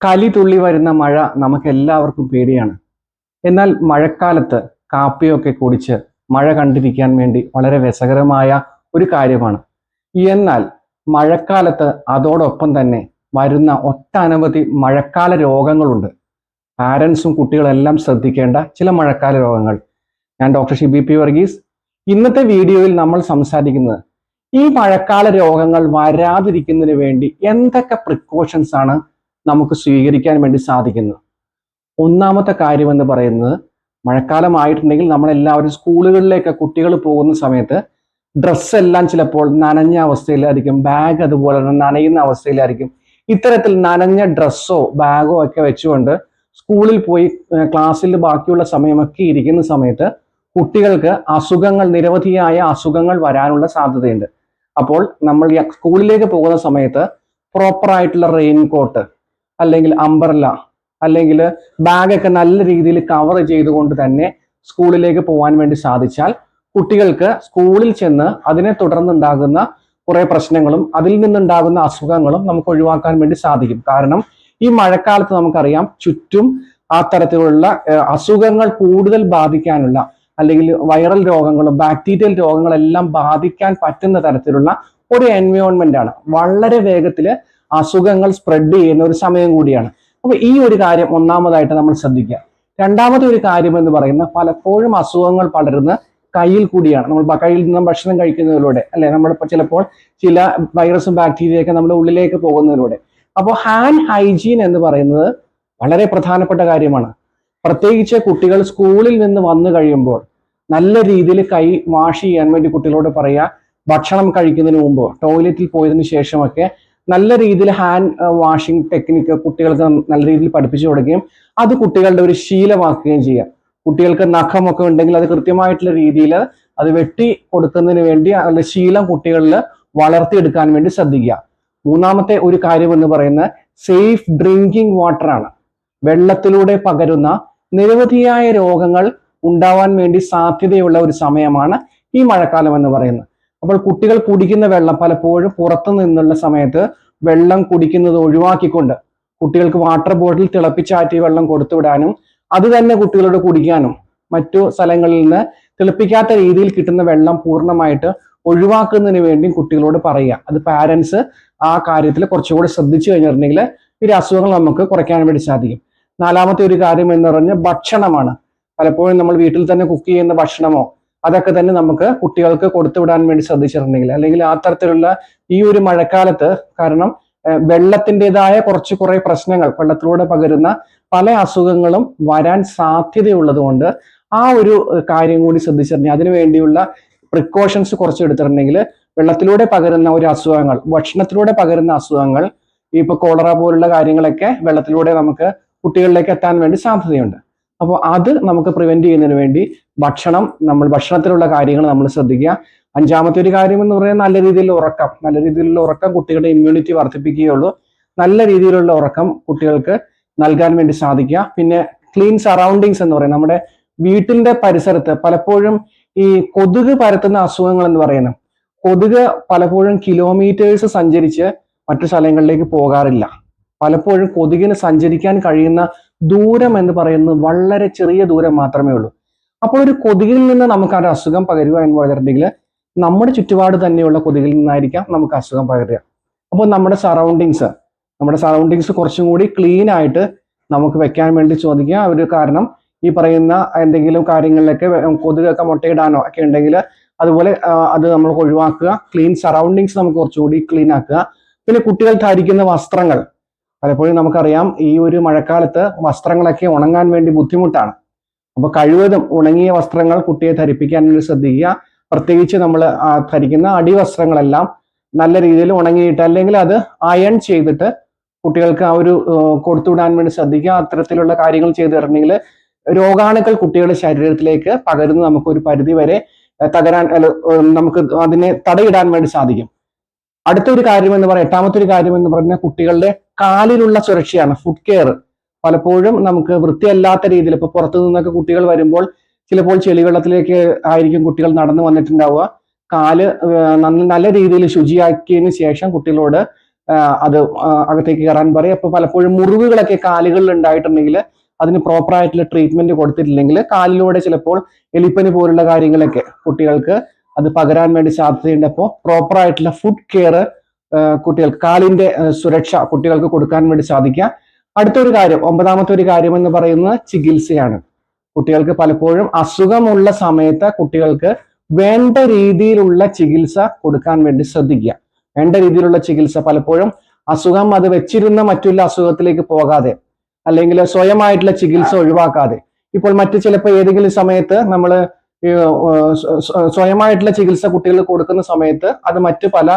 കലി തുള്ളി വരുന്ന മഴ നമുക്ക് എല്ലാവർക്കും പേടിയാണ്. എന്നാൽ മഴക്കാലത്ത് കാപ്പിയൊക്കെ കുടിച്ച് മഴ കണ്ടിരിക്കാൻ വേണ്ടി വളരെ രസകരമായ ഒരു കാര്യമാണ്. എന്നാൽ മഴക്കാലത്ത് അതോടൊപ്പം തന്നെ വരുന്ന ഒട്ടനവധി മഴക്കാല രോഗങ്ങളുണ്ട്. പാരൻസും കുട്ടികളെല്ലാം ശ്രദ്ധിക്കേണ്ട ചില മഴക്കാല രോഗങ്ങൾ. ഞാൻ ഡോക്ടർ ഷിബി പി വർഗീസ്. ഇന്നത്തെ വീഡിയോയിൽ നമ്മൾ സംസാരിക്കുന്നത് ഈ മഴക്കാല രോഗങ്ങൾ വരാതിരിക്കുന്നതിന് വേണ്ടി എന്തൊക്കെ പ്രിക്കോഷൻസ് ആണ് നമുക്ക് സ്വീകരിക്കാൻ വേണ്ടി സാധിക്കുന്നത് ഒന്നാമത്തെ കാര്യം എന്ന് പറയുന്നത് മഴക്കാലമായിട്ടുണ്ടെങ്കിൽ നമ്മളെല്ലാവരും സ്കൂളുകളിലേക്ക് കുട്ടികൾ പോകുന്ന സമയത്ത് ഡ്രസ്സ് എല്ലാം ചിലപ്പോൾ നനഞ്ഞ അവസ്ഥയിലായിരിക്കും ബാഗ് അതുപോലെ തന്നെ നനയുന്ന അവസ്ഥയിലായിരിക്കും. ഇത്തരത്തിൽ നനഞ്ഞ ഡ്രസ്സോ ബാഗോ ഒക്കെ വെച്ചുകൊണ്ട് സ്കൂളിൽ പോയി ക്ലാസ്സിൽ ബാക്കിയുള്ള സമയമൊക്കെ ഇരിക്കുന്ന സമയത്ത് കുട്ടികൾക്ക് അസുഖങ്ങൾ നിരവധിയായ അസുഖങ്ങൾ വരാനുള്ള സാധ്യതയുണ്ട്. അപ്പോൾ നമ്മൾ സ്കൂളിലേക്ക് പോകുന്ന സമയത്ത് പ്രോപ്പറായിട്ടുള്ള റെയിൻ കോട്ട് അല്ലെങ്കിൽ അംബർല അല്ലെങ്കിൽ ബാഗൊക്കെ നല്ല രീതിയിൽ കവർ ചെയ്തുകൊണ്ട് തന്നെ സ്കൂളിലേക്ക് പോകാൻ വേണ്ടി സാധിച്ചാൽ കുട്ടികൾക്ക് സ്കൂളിൽ ചെന്ന് അതിനെ തുടർന്നുണ്ടാകുന്ന കുറേ പ്രശ്നങ്ങളും അതിൽ നിന്നുണ്ടാകുന്ന അസുഖങ്ങളും നമുക്ക് ഒഴിവാക്കാൻ വേണ്ടി സാധിക്കും. കാരണം ഈ മഴക്കാലത്ത് നമുക്കറിയാം ചുറ്റും ആ തരത്തിലുള്ള അസുഖങ്ങൾ കൂടുതൽ ബാധിക്കാനുള്ള അല്ലെങ്കിൽ വൈറൽ രോഗങ്ങളും ബാക്ടീരിയൽ രോഗങ്ങളെല്ലാം ബാധിക്കാൻ പറ്റുന്ന തരത്തിലുള്ള ഒരു എൻവയോൺമെന്റ് ആണ്. വളരെ വേഗത്തിൽ അസുഖങ്ങൾ സ്പ്രെഡ് ചെയ്യുന്ന ഒരു സമയം കൂടിയാണ്. അപ്പൊ ഈ ഒരു കാര്യം ഒന്നാമതായിട്ട് നമ്മൾ ശ്രദ്ധിക്കുക. രണ്ടാമത്തെ ഒരു കാര്യം എന്ന് പറയുന്നത് പലപ്പോഴും അസുഖങ്ങൾ പടരുന്ന കയ്യിൽ കൂടിയാണ്. നമ്മൾ കയ്യിൽ നിന്നും ഭക്ഷണം കഴിക്കുന്നതിലൂടെ അല്ലെ? നമ്മളിപ്പോ ചിലപ്പോൾ ചില വൈറസും ബാക്ടീരിയയൊക്കെ നമ്മുടെ ഉള്ളിലേക്ക് പോകുന്നതിലൂടെ. അപ്പോൾ ഹാൻഡ് ഹൈജീൻ എന്ന് പറയുന്നത് വളരെ പ്രധാനപ്പെട്ട കാര്യമാണ്. പ്രത്യേകിച്ച് കുട്ടികൾ സ്കൂളിൽ നിന്ന് വന്നു കഴിയുമ്പോൾ നല്ല രീതിയിൽ കൈ വാഷ് ചെയ്യാൻ വേണ്ടി കുട്ടികളോട് പറയുക ഭക്ഷണം കഴിക്കുന്നതിന് മുമ്പ് ടോയ്ലറ്റിൽ പോയതിനു ശേഷമൊക്കെ നല്ല രീതിയിൽ ഹാൻഡ് വാഷിംഗ് ടെക്നിക്ക് കുട്ടികൾക്ക് നല്ല രീതിയിൽ പഠിപ്പിച്ചു കൊടുക്കുകയും അത് കുട്ടികളുടെ ഒരു ശീലമാക്കുകയും ചെയ്യാം കുട്ടികൾക്ക് നഖമൊക്കെ ഉണ്ടെങ്കിൽ അത് കൃത്യമായിട്ടുള്ള രീതിയിൽ അത് വെട്ടി കൊടുക്കുന്നതിന് വേണ്ടി അവരുടെ ശീലം കുട്ടികളിൽ വളർത്തിയെടുക്കാൻ വേണ്ടി ശ്രദ്ധിക്കുക. മൂന്നാമത്തെ ഒരു കാര്യം എന്ന് പറയുന്നത് സേഫ് ഡ്രിങ്കിങ് വാട്ടർ ആണ്. വെള്ളത്തിലൂടെ പകരുന്ന നിരവധിയായ രോഗങ്ങൾ ഉണ്ടാവാൻ വേണ്ടി സാധ്യതയുള്ള ഒരു സമയമാണ് ഈ മഴക്കാലം എന്ന് പറയുന്നത്. അപ്പോൾ കുട്ടികൾ കുടിക്കുന്ന വെള്ളം പലപ്പോഴും പുറത്തു നിന്നുള്ള സമയത്ത് വെള്ളം കുടിക്കുന്നത് ഒഴിവാക്കിക്കൊണ്ട് കുട്ടികൾക്ക് വാട്ടർ ബോട്ടിൽ തിളപ്പിച്ചാറ്റി വെള്ളം കൊടുത്തുവിടാനും അത് തന്നെ കുട്ടികളോട് കുടിക്കാനും മറ്റു സ്ഥലങ്ങളിൽ നിന്ന് തിളപ്പിക്കാത്ത രീതിയിൽ കിട്ടുന്ന വെള്ളം പൂർണമായിട്ട് ഒഴിവാക്കുന്നതിന് വേണ്ടിയും കുട്ടികളോട് പറയുക. അത് പാരൻസ് ആ കാര്യത്തിൽ കുറച്ചുകൂടി ശ്രദ്ധിച്ചു കഴിഞ്ഞിട്ടുണ്ടെങ്കിൽ ഈ അസുഖങ്ങൾ നമുക്ക് കുറയ്ക്കാൻ വേണ്ടി സാധിക്കും. നാലാമത്തെ ഒരു കാര്യം എന്ന് പറഞ്ഞാൽ ഭക്ഷണമാണ്. പലപ്പോഴും നമ്മൾ വീട്ടിൽ തന്നെ കുക്ക് ചെയ്യുന്ന ഭക്ഷണമോ അതൊക്കെ തന്നെ നമുക്ക് കുട്ടികൾക്ക് കൊടുത്തുവിടാൻ വേണ്ടി ശ്രദ്ധിച്ചിട്ടുണ്ടെങ്കിൽ അല്ലെങ്കിൽ ആ തരത്തിലുള്ള ഈ ഒരു മഴക്കാലത്ത് കാരണം വെള്ളത്തിന്റെതായ കുറച്ച് കുറെ പ്രശ്നങ്ങൾ വെള്ളത്തിലൂടെ പകരുന്ന പല അസുഖങ്ങളും വരാൻ സാധ്യതയുള്ളത് കൊണ്ട് ആ ഒരു കാര്യം കൂടി ശ്രദ്ധിച്ചിട്ടുണ്ടെങ്കിൽ അതിനു വേണ്ടിയുള്ള പ്രിക്കോഷൻസ് കുറച്ച് എടുത്തിട്ടുണ്ടെങ്കിൽ വെള്ളത്തിലൂടെ പകരുന്ന ഒരു അസുഖങ്ങൾ ഭക്ഷണത്തിലൂടെ പകരുന്ന അസുഖങ്ങൾ ഇപ്പൊ കോളറ പോലുള്ള കാര്യങ്ങളൊക്കെ വെള്ളത്തിലൂടെ നമുക്ക് കുട്ടികളിലേക്ക് എത്താൻ വേണ്ടി സാധ്യതയുണ്ട്. അപ്പോൾ അത് നമുക്ക് പ്രിവെന്റ് ചെയ്യുന്നതിന് വേണ്ടി ഭക്ഷണം നമ്മൾ ഭക്ഷണത്തിലുള്ള കാര്യങ്ങൾ നമ്മൾ ശ്രദ്ധിക്കുക. അഞ്ചാമത്തെ ഒരു കാര്യം എന്ന് പറയുന്നത് നല്ല രീതിയിലുള്ള ഉറക്കം. നല്ല രീതിയിലുള്ള ഉറക്കം കുട്ടികളുടെ ഇമ്മ്യൂണിറ്റി വർദ്ധിപ്പിക്കുകയുള്ളൂ. നല്ല രീതിയിലുള്ള ഉറക്കം കുട്ടികൾക്ക് നൽകാൻ വേണ്ടി സാധിക്കുക. പിന്നെ ക്ലീൻ സറൗണ്ടിങ്സ് എന്ന് പറയുന്നത് നമ്മുടെ വീട്ടിന്റെ പരിസരത്ത് പലപ്പോഴും ഈ കൊതുക് പരത്തുന്ന അസുഖങ്ങൾ എന്ന് പറയുന്നത്. കൊതുക് പലപ്പോഴും കിലോമീറ്റേഴ്സ് സഞ്ചരിച്ച് മറ്റു സ്ഥലങ്ങളിലേക്ക് പോകാറില്ല. പലപ്പോഴും കൊതുകിന് സഞ്ചരിക്കാൻ കഴിയുന്ന ദൂരം എന്ന് പറയുന്നത് വളരെ ചെറിയ ദൂരം മാത്രമേ ഉള്ളൂ. അപ്പോൾ ഒരു കൊതുകിൽ നിന്ന് നമുക്ക് ആ ഒരു അസുഖം പകരുക എന്ന് പറഞ്ഞിട്ടുണ്ടെങ്കിൽ നമ്മുടെ ചുറ്റുപാട് തന്നെയുള്ള കൊതുകിൽ നിന്നായിരിക്കാം നമുക്ക് അസുഖം പകരുക. അപ്പോൾ നമ്മുടെ സറൗണ്ടിങ്സ് നമ്മുടെ സറൗണ്ടിങ്സ് കുറച്ചും കൂടി ക്ലീൻ ആയിട്ട് നമുക്ക് വെക്കാൻ വേണ്ടി ചോദിക്കുക. ഒരു കാരണം ഈ പറയുന്ന എന്തെങ്കിലും കാര്യങ്ങളിലൊക്കെ കൊതുകൊക്കെ മുട്ടയിടാനോ ഒക്കെ ഉണ്ടെങ്കിൽ അതുപോലെ അത് നമ്മൾ ഒഴിവാക്കുക. ക്ലീൻ സറൗണ്ടിങ്സ് നമുക്ക് കുറച്ചുകൂടി ക്ലീൻ ആക്കുക. പിന്നെ കുട്ടികൾ ധരിക്കുന്ന വസ്ത്രങ്ങൾ പലപ്പോഴും നമുക്കറിയാം ഈ ഒരു മഴക്കാലത്ത് വസ്ത്രങ്ങളൊക്കെ ഉണങ്ങാൻ വേണ്ടി ബുദ്ധിമുട്ടാണ്. അപ്പോൾ കഴിവതും ഉണങ്ങിയ വസ്ത്രങ്ങൾ കുട്ടിയെ ധരിപ്പിക്കാൻ വേണ്ടി ശ്രദ്ധിക്കുക. പ്രത്യേകിച്ച് നമ്മൾ ധരിക്കുന്ന അടിവസ്ത്രങ്ങളെല്ലാം നല്ല രീതിയിൽ ഉണങ്ങിയിട്ട് അല്ലെങ്കിൽ അത് അയൺ ചെയ്തിട്ട് കുട്ടികൾക്ക് ആ ഒരു കൊടുത്തുവിടാൻ വേണ്ടി ശ്രദ്ധിക്കുക. അത്തരത്തിലുള്ള കാര്യങ്ങൾ ചെയ്തു തരണമെങ്കിൽ രോഗാണുക്കൾ കുട്ടികളുടെ ശരീരത്തിലേക്ക് പകരുന്ന നമുക്ക് ഒരു പരിധി വരെ തകരാൻ നമുക്ക് അതിനെ തടയിടാൻ വേണ്ടി സാധിക്കും. അടുത്തൊരു കാര്യം എന്ന് പറയാം എട്ടാമത്തെ ഒരു കാര്യം എന്ന് പറഞ്ഞാൽ കുട്ടികളുടെ കാലിലുള്ള സുരക്ഷയാണ്. ഫുഡ് കെയർ പലപ്പോഴും നമുക്ക് വൃത്തിയല്ലാത്ത രീതിയിൽ ഇപ്പൊ പുറത്തു നിന്നൊക്കെ കുട്ടികൾ വരുമ്പോൾ ചിലപ്പോൾ ചെളിവെള്ളത്തിലേക്ക് ആയിരിക്കും കുട്ടികൾ നടന്നു വന്നിട്ടുണ്ടാവുക. കാൽ നല്ല രീതിയിൽ ശുചിയാക്കിയതിന് ശേഷം കുട്ടികളോട് അത് അകത്തേക്ക് കയറാൻ പറയും. അപ്പൊ പലപ്പോഴും മുറിവുകളൊക്കെ കാലുകളിൽ ഉണ്ടായിട്ടുണ്ടെങ്കിൽ അതിന് പ്രോപ്പറായിട്ടുള്ള ട്രീറ്റ്മെന്റ് കൊടുത്തിട്ടില്ലെങ്കിൽ കാലിലൂടെ ചിലപ്പോൾ എലിപ്പനി പോലുള്ള കാര്യങ്ങളൊക്കെ കുട്ടികൾക്ക് അത് പകരാൻ വേണ്ടി സാധ്യതയുണ്ട്. അപ്പോൾ പ്രോപ്പറായിട്ടുള്ള ഫുഡ് കെയർ കുട്ടികൾക്ക് കാലിന്റെ സുരക്ഷ കുട്ടികൾക്ക് കൊടുക്കാൻ വേണ്ടി സാധിക്കുക. അടുത്തൊരു കാര്യം ഒമ്പതാമത്തെ ഒരു കാര്യം എന്ന് പറയുന്നത് ചികിത്സയാണ്. കുട്ടികൾക്ക് പലപ്പോഴും അസുഖമുള്ള സമയത്ത് കുട്ടികൾക്ക് വേണ്ട രീതിയിലുള്ള ചികിത്സ കൊടുക്കാൻ വേണ്ടി ശ്രദ്ധിക്കുക. വേണ്ട രീതിയിലുള്ള ചികിത്സ. പലപ്പോഴും അസുഖം അത് വെച്ചിരുന്ന മറ്റുള്ള അസുഖത്തിലേക്ക് പോകാതെ അല്ലെങ്കിൽ സ്വയമായിട്ടുള്ള ചികിത്സ ഒഴിവാക്കാതെ. ഇപ്പോൾ മറ്റു ചിലപ്പോൾ ഏതെങ്കിലും സമയത്ത് നമ്മൾ സ്വയമായിട്ടുള്ള ചികിത്സ കുട്ടികൾക്ക് കൊടുക്കുന്ന സമയത്ത് അത് മറ്റു പല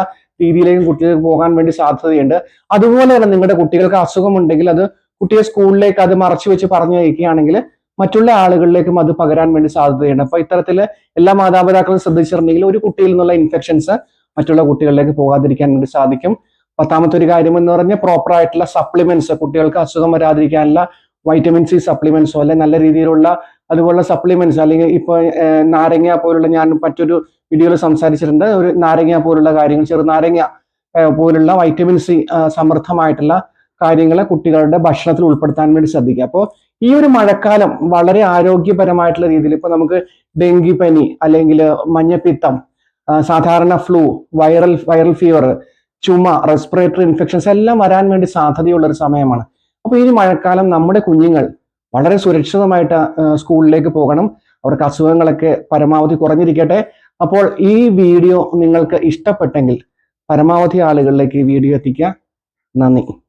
രീതിയിലേക്കും കുട്ടികൾക്ക് പോകാൻ വേണ്ടി സാധ്യതയുണ്ട്. അതുപോലെ തന്നെ നിങ്ങളുടെ കുട്ടികൾക്ക് അസുഖമുണ്ടെങ്കിൽ അത് കുട്ടിയെ സ്കൂളിലേക്ക് അത് മറച്ചു വെച്ച് പറഞ്ഞു അയക്കുകയാണെങ്കിൽ മറ്റുള്ള ആളുകളിലേക്കും അത് പകരാൻ വേണ്ടി സാധ്യതയുണ്ട്. അപ്പൊ ഇത്തരത്തിൽ എല്ലാ മാതാപിതാക്കളും ശ്രദ്ധിച്ചിട്ടുണ്ടെങ്കിൽ ഒരു കുട്ടിയിൽ നിന്നുള്ള ഇൻഫെക്ഷൻസ് മറ്റുള്ള കുട്ടികളിലേക്ക് പോകാതിരിക്കാൻ വേണ്ടി സാധിക്കും. പത്താമത്തെ ഒരു കാര്യം എന്ന് പറഞ്ഞാൽ പ്രോപ്പർ ആയിട്ടുള്ള സപ്ലിമെന്റ്സ് കുട്ടികൾക്ക് അസുഖം വരാതിരിക്കാനുള്ള വൈറ്റമിൻ സി സപ്ലിമെന്റ്സോ അല്ലെ നല്ല രീതിയിലുള്ള അതുപോലുള്ള സപ്ലിമെന്റ്സ് അല്ലെങ്കിൽ ഇപ്പൊ ഏഹ്, നാരങ്ങ പോലുള്ള ഞാൻ മറ്റൊരു വീഡിയോയിൽ സംസാരിച്ചിട്ടുണ്ട്. ഒരു നാരങ്ങ പോലുള്ള കാര്യങ്ങൾ ചെറുനാരങ്ങ പോലുള്ള വൈറ്റമിൻ സി സമൃദ്ധമായിട്ടുള്ള കാര്യങ്ങളെ കുട്ടികളുടെ ഭക്ഷണത്തിൽ ഉൾപ്പെടുത്താൻ വേണ്ടി ശ്രദ്ധിക്കുക. അപ്പോൾ ഈ ഒരു മഴക്കാലം വളരെ ആരോഗ്യപരമായിട്ടുള്ള രീതിയിൽ ഇപ്പൊ നമുക്ക് ഡെങ്കി പനി അല്ലെങ്കിൽ മഞ്ഞപ്പിത്തം സാധാരണ ഫ്ലൂ വൈറൽ വൈറൽ ഫീവർ ചുമ റെസ്പിറേറ്ററി ഇൻഫെക്ഷൻസ് എല്ലാം വരാൻ വേണ്ടി സാധ്യതയുള്ള ഒരു സമയമാണ്. അപ്പോൾ ഈ മഴക്കാലം നമ്മുടെ കുഞ്ഞുങ്ങൾ വളരെ സുരക്ഷിതമായിട്ട് സ്കൂളിലേക്ക് പോകണം. അവർക്ക് അസുഖങ്ങളൊക്കെ പരമാവധി കുറഞ്ഞിരിക്കട്ടെ. അപ്പോൾ ഈ വീഡിയോ നിങ്ങൾക്ക് ഇഷ്ടപ്പെട്ടെങ്കിൽ പരമാവധി ആളുകളിലേക്ക് ഈ വീഡിയോ എത്തിക്കുക. നന്ദി.